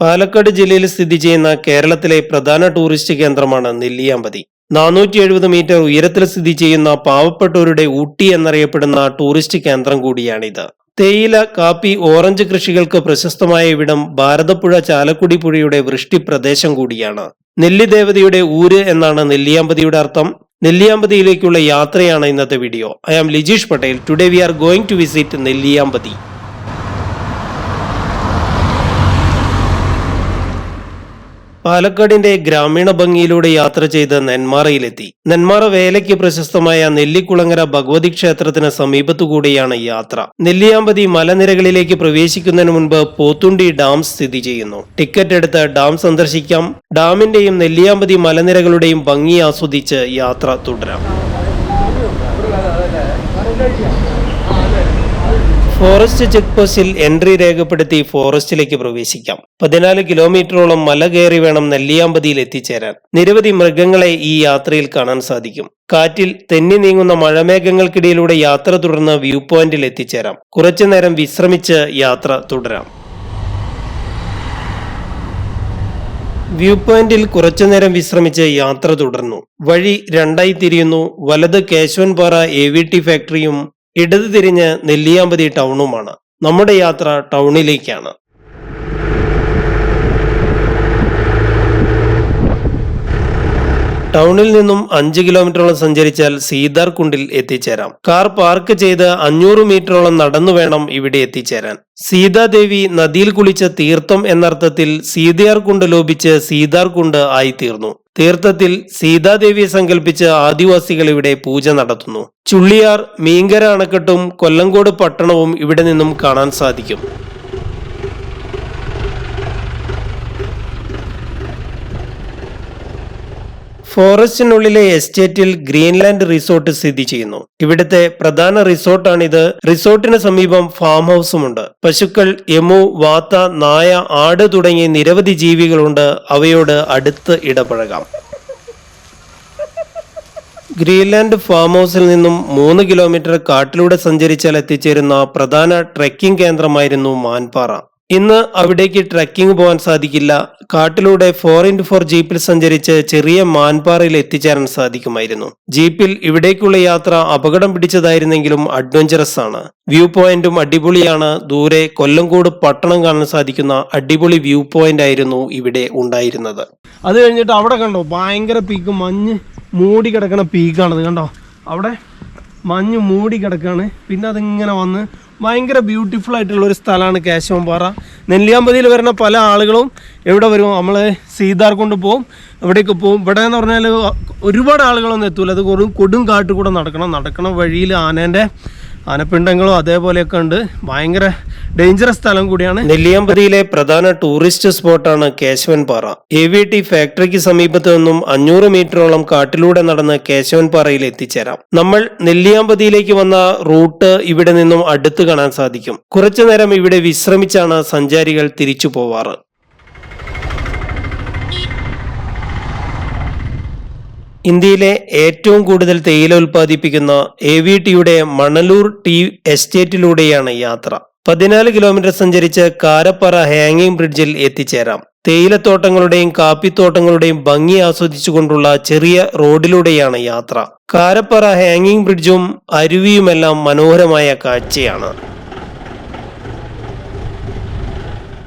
പാലക്കാട് ജില്ലയിൽ സ്ഥിതി ചെയ്യുന്ന കേരളത്തിലെ പ്രധാന ടൂറിസ്റ്റ് കേന്ദ്രമാണ് നെല്ലിയാമ്പതി. നാനൂറ്റി എഴുപത് മീറ്റർ ഉയരത്തിൽ സ്ഥിതി ചെയ്യുന്ന പാവപ്പെട്ടവരുടെ ഊട്ടി എന്നറിയപ്പെടുന്ന ടൂറിസ്റ്റ് കേന്ദ്രം കൂടിയാണിത്. തേയില കാപ്പി ഓറഞ്ച് കൃഷികൾക്ക് പ്രശസ്തമായ ഇവിടം ഭാരതപ്പുഴ ചാലക്കുടി പുഴയുടെ വൃഷ്ടി പ്രദേശം കൂടിയാണ് നെല്ലിദേവതയുടെ ഊര് എന്നാണ് നെല്ലിയാമ്പതിയുടെ അർത്ഥം. നെല്ലിയാമ്പതിയിലേക്കുള്ള യാത്രയാണ് ഇന്നത്തെ video. I am Lijeesh Patel. Today we are going to visit Nelliyampathy. പാലക്കാടിന്റെ ഗ്രാമീണ ഭംഗിയിലൂടെ യാത്ര ചെയ്ത് നെന്മാറയിലെത്തി. നെന്മാറ വേലയ്ക്ക് പ്രശസ്തമായ നെല്ലിക്കുളങ്ങര ഭഗവതി ക്ഷേത്രത്തിന് സമീപത്തുകൂടിയാണ് യാത്ര. നെല്ലിയാമ്പതി മലനിരകളിലേക്ക് പ്രവേശിക്കുന്നതിന് മുൻപ് പോത്തുണ്ടി ഡാം സ്ഥിതി ചെയ്യുന്നു. ടിക്കറ്റ് എടുത്ത് ഡാം സന്ദർശിക്കാം. ഡാമിന്റെയും നെല്ലിയാമ്പതി മലനിരകളുടെയും ഭംഗി ആസ്വദിച്ച് യാത്ര തുടരാം. ഫോറസ്റ്റ് ചെക്ക് പോസ്റ്റിൽ എൻട്രി രേഖപ്പെടുത്തി ഫോറസ്റ്റിലേക്ക് പ്രവേശിക്കാം. പതിനാല് കിലോമീറ്ററോളം മല കയറി വേണം നെല്ലിയാമ്പതിയിൽ എത്തിച്ചേരാൻ. നിരവധി മൃഗങ്ങളെ ഈ യാത്രയിൽ കാണാൻ സാധിക്കും. കാറ്റിൽ തെന്നി നീങ്ങുന്ന മഴമേഘങ്ങൾക്കിടയിലൂടെ യാത്ര തുടർന്ന് വ്യൂ പോയിന്റിൽ എത്തിച്ചേരാം. കുറച്ചു നേരം വിശ്രമിച്ച് യാത്ര തുടരാം. വ്യൂ പോയിന്റിൽ കുറച്ചു നേരം വിശ്രമിച്ച് യാത്ര തുടർന്നു. വഴി രണ്ടായി തിരിയുന്നു. വലത് കേശവൻപാറ എ വി ടി ഫാക്ടറിയും ഇടത് തിരിഞ്ഞ് നെല്ലിയാമ്പതി ടൗണുമാണ്. നമ്മുടെ യാത്ര ടൗണിലേക്കാണ്. ടൗണിൽ നിന്നും അഞ്ച് കിലോമീറ്ററോളം സഞ്ചരിച്ചാൽ സീതാർകുണ്ടിൽ എത്തിച്ചേരാം. കാർ പാർക്ക് ചെയ്ത് അഞ്ഞൂറ് മീറ്ററോളം നടന്നു വേണം ഇവിടെ എത്തിച്ചേരാൻ. സീതാദേവി നദിയിൽ കുളിച്ച തീർത്ഥം എന്നർത്ഥത്തിൽ സീതയാർകുണ്ട് ലോപിച്ച് സീതാർകുണ്ട് ആയിത്തീർന്നു. തീർത്ഥത്തിൽ സീതാദേവിയെ സങ്കല്പിച്ച് ആദിവാസികൾ ഇവിടെ പൂജ നടത്തുന്നു. ചുള്ളിയാർ മീങ്കര അണക്കെട്ടും കൊല്ലങ്കോട് പട്ടണവും ഇവിടെ നിന്നും കാണാൻ സാധിക്കും. ഫോറസ്റ്റിനുള്ളിലെ എസ്റ്റേറ്റിൽ ഗ്രീൻലാൻഡ് റിസോർട്ട് സ്ഥിതി ചെയ്യുന്നു. ഇവിടുത്തെ പ്രധാന റിസോർട്ടാണിത്. റിസോർട്ടിന് സമീപം ഫാം ഹൗസുമുണ്ട്. പശുക്കൾ യമു വാത്ത നായ ആട് തുടങ്ങിയ നിരവധി ജീവികളുണ്ട്. അവയോട് അടുത്ത് ഇടപഴകാം. ഗ്രീൻലാൻഡ് ഫാം ഹൗസിൽ നിന്നും മൂന്ന് കിലോമീറ്റർ കാട്ടിലൂടെ സഞ്ചരിച്ചാൽ എത്തിച്ചേരുന്ന പ്രധാന ട്രെക്കിംഗ് കേന്ദ്രമായിരുന്നു മാൻപാറ. ഇന്ന് അവിടേക്ക് ട്രക്കിംഗ് പോകാൻ സാധിക്കില്ല. കാട്ടിലൂടെ ഫോർ ഇന്റു ഫോർ ജീപ്പിൽ സഞ്ചരിച്ച് ചെറിയ മാൻപാറയിൽ എത്തിച്ചേരാൻ സാധിക്കുമായിരുന്നു. ജീപ്പിൽ ഇവിടേക്കുള്ള യാത്ര അപകടം പിടിച്ചതായിരുന്നെങ്കിലും അഡ്വഞ്ചറസ് ആണ്. വ്യൂ പോയിന്റും അടിപൊളിയാണ്. ദൂരെ കൊല്ലംകോട് പട്ടണം കാണാൻ സാധിക്കുന്ന അടിപൊളി വ്യൂ പോയിന്റ് ആയിരുന്നു ഇവിടെ ഉണ്ടായിരുന്നത്. അത് കഴിഞ്ഞിട്ട് അവിടെ കണ്ടോ ഭയങ്കര പീക്ക് മഞ്ഞ് മൂടി കിടക്കണ പീക്കാണത് കണ്ടോ? അവിടെ മഞ്ഞ് മൂടി കിടക്കാണ്. പിന്നെ അതിങ്ങനെ വന്ന് ഭയങ്കര ബ്യൂട്ടിഫുൾ ആയിട്ടുള്ള ഒരു സ്ഥലമാണ് കേശവൻപാറ. നെല്ലിയാമ്പതിയിൽ വരുന്ന പല ആളുകളും എവിടെ വരും? നമ്മൾ സീതാർ കൊണ്ട് പോകും ഇവിടേക്ക് പോകും ഇവിടെ എന്ന് പറഞ്ഞാൽ ഒരുപാട് ആളുകളൊന്നും എത്തൂല. അത് കൊടും കൊടും കാട്ടിൽ കൂടെ നടക്കണം. നടക്കണ വഴിയിൽ ആനേന്റെ ആനപ്പിണ്ടങ്ങളും അതേപോലെയൊക്കെ ഉണ്ട്. ഭയങ്കര ഡേഞ്ചറസ് സ്ഥലം കൂടിയാണ്. നെല്ലിയാമ്പതിയിലെ പ്രധാന ടൂറിസ്റ്റ് സ്പോട്ടാണ് കേശവൻപാറ. എ വി ടി ഫാക്ടറിക്ക് സമീപത്ത് നിന്നും അഞ്ഞൂറ് മീറ്ററോളം കാട്ടിലൂടെ നടന്ന് കേശവൻ കേശവൻപാറയിൽ എത്തിച്ചേരാം. നമ്മൾ നെല്ലിയാമ്പതിയിലേക്ക് വന്ന റൂട്ട് ഇവിടെ നിന്നും അടുത്ത് കാണാൻ സാധിക്കും. കുറച്ചു നേരം ഇവിടെ വിശ്രമിച്ചാണ് സഞ്ചാരികൾ തിരിച്ചു പോവാറ്. ഇന്ത്യയിലെ ഏറ്റവും കൂടുതൽ തേയില ഉൽപ്പാദിപ്പിക്കുന്ന എ വി ടിയുടെ മണലൂർ ടീ എസ്റ്റേറ്റിലൂടെയാണ് യാത്ര. പതിനാല് കിലോമീറ്റർ സഞ്ചരിച്ച് കാരപ്പാറ ഹാങ്ങിംഗ് ബ്രിഡ്ജിൽ എത്തിച്ചേരാം. തേയിലത്തോട്ടങ്ങളുടെയും കാപ്പിത്തോട്ടങ്ങളുടെയും ഭംഗി ആസ്വദിച്ചുകൊണ്ടുള്ള ചെറിയ റോഡിലൂടെയാണ് യാത്ര. കാരപ്പാറ ഹാങ്ങിംഗ് ബ്രിഡ്ജും അരുവിയുമെല്ലാം മനോഹരമായ കാഴ്ചയാണ്.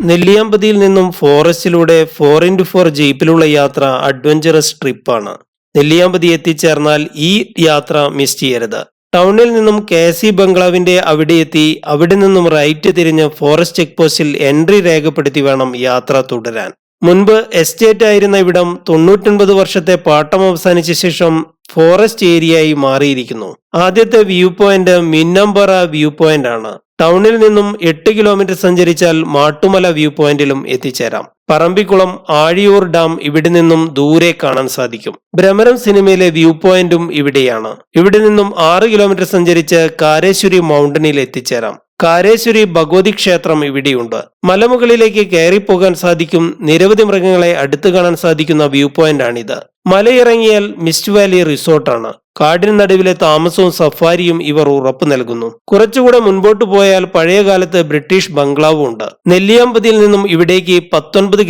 നെല്ലിയാമ്പതിയിൽ നിന്നും ഫോറസ്റ്റിലൂടെ ഫോർ ഇന്റു ഫോർ ജീപ്പിലുള്ള യാത്ര അഡ്വഞ്ചറസ് ട്രിപ്പാണ് നെല്ലിയാമ്പതി എത്തിച്ചേർന്നാൽ ഈ യാത്ര മിസ് ചെയ്യരുത്. ടൗണിൽ നിന്നും കെ സി ബംഗ്ലാവിന്റെ അവിടെ എത്തി അവിടെ നിന്നും റൈറ്റ് തിരിഞ്ഞ് ഫോറസ്റ്റ് ചെക്ക് പോസ്റ്റിൽ എൻട്രി രേഖപ്പെടുത്തി വേണം യാത്ര തുടരാൻ. മുൻപ് എസ്റ്റേറ്റ് ആയിരുന്ന ഇവിടം തൊണ്ണൂറ്റൊൻപത് വർഷത്തെ പാട്ടം അവസാനിച്ച ശേഷം ഫോറസ്റ്റ് ഏരിയയായി മാറിയിരിക്കുന്നു. ആദ്യത്തെ view point Minnampara view point ആണ്. ടൗണിൽ നിന്നും എട്ട് കിലോമീറ്റർ സഞ്ചരിച്ചാൽ മാട്ടുമല വ്യൂ പോയിന്റിലും എത്തിച്ചേരാം. പറമ്പിക്കുളം ആഴിയൂർ ഡാം ഇവിടെ നിന്നും ദൂരെ കാണാൻ സാധിക്കും. ഭ്രമരം സിനിമയിലെ വ്യൂ പോയിന്റും ഇവിടെയാണ്. ഇവിടെ നിന്നും ആറ് കിലോമീറ്റർ സഞ്ചരിച്ച് കാരേശ്വരി മൗണ്ടനിൽ എത്തിച്ചേരാം. കാരേശ്വരി ഭഗവതി ക്ഷേത്രം ഇവിടെയുണ്ട്. മലമുകളിലേക്ക് കയറിപ്പോകാൻ സാധിക്കും. നിരവധി മൃഗങ്ങളെ അടുത്തു കാണാൻ സാധിക്കുന്ന വ്യൂ പോയിന്റ് ആണിത് മലയിറങ്ങിയാൽ മിസ്റ്റ് വാലി റിസോർട്ടാണ്. കാടിന് നടുവിലെ താമസവും സഫാരിയും ഇവർ ഉറപ്പു നൽകുന്നു. കുറച്ചുകൂടെ മുൻപോട്ട് പോയാൽ പഴയ കാലത്ത് ബ്രിട്ടീഷ് ബംഗ്ലാവും ഉണ്ട്. നെല്ലിയാമ്പതിയിൽ നിന്നും ഇവിടേക്ക് പത്തൊൻപത്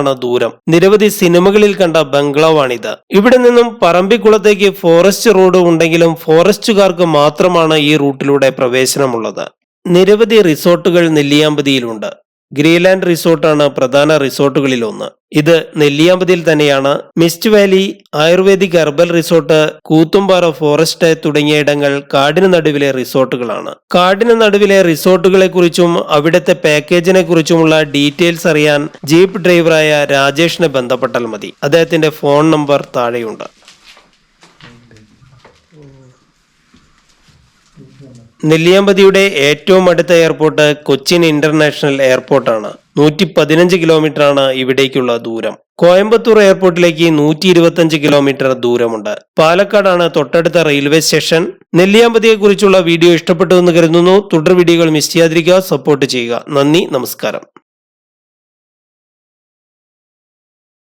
ആണ് ദൂരം. നിരവധി സിനിമകളിൽ കണ്ട ബംഗ്ലാവാണിത്. ഇവിടെ നിന്നും പറമ്പിക്കുളത്തേക്ക് ഫോറസ്റ്റ് റോഡ് ഉണ്ടെങ്കിലും ഫോറസ്റ്റുകാർക്ക് മാത്രമാണ് ഈ റൂട്ടിലൂടെ പ്രവേശനമുള്ളത്. നിരവധി റിസോർട്ടുകൾ നെല്ലിയാമ്പതിയിലുണ്ട്. ഗ്രീലാൻഡ് റിസോർട്ടാണ് പ്രധാന റിസോർട്ടുകളിൽ ഒന്ന് ഇത് നെല്ലിയാമ്പതിയിൽ തന്നെയാണ്. Mist Valley ayurvedic herbal resort Koothumpara forest തുടങ്ങിയ ഇടങ്ങൾ കാടിന് നടുവിലെ റിസോർട്ടുകളാണ്. കാടിന് നടുവിലെ റിസോർട്ടുകളെ കുറിച്ചും അവിടുത്തെ പാക്കേജിനെ കുറിച്ചുമുള്ള ഡീറ്റെയിൽസ് അറിയാൻ ജീപ്പ് ഡ്രൈവറായ രാജേഷിനെ ബന്ധപ്പെട്ടാൽ മതി. അദ്ദേഹത്തിന്റെ ഫോൺ നമ്പർ താഴെയുണ്ട്. നെല്ലിയാമ്പതിയുടെ ഏറ്റവും അടുത്ത എയർപോർട്ട് കൊച്ചിൻ ഇന്റർനാഷണൽ എയർപോർട്ടാണ്. നൂറ്റി പതിനഞ്ച് കിലോമീറ്റർ ആണ് ഇവിടേക്കുള്ള ദൂരം. കോയമ്പത്തൂർ എയർപോർട്ടിലേക്ക് നൂറ്റി ഇരുപത്തഞ്ച് കിലോമീറ്റർ ദൂരമുണ്ട്. പാലക്കാടാണ് തൊട്ടടുത്ത റെയിൽവേ സ്റ്റേഷൻ. നെല്ലിയാമ്പതിയെ കുറിച്ചുള്ള വീഡിയോ ഇഷ്ടപ്പെട്ടു എന്ന് കരുതുന്നു. തുടർ വീഡിയോകൾ മിസ് ചെയ്യാതിരിക്കുക. സപ്പോർട്ട് ചെയ്യുക. നന്ദി നമസ്കാരം.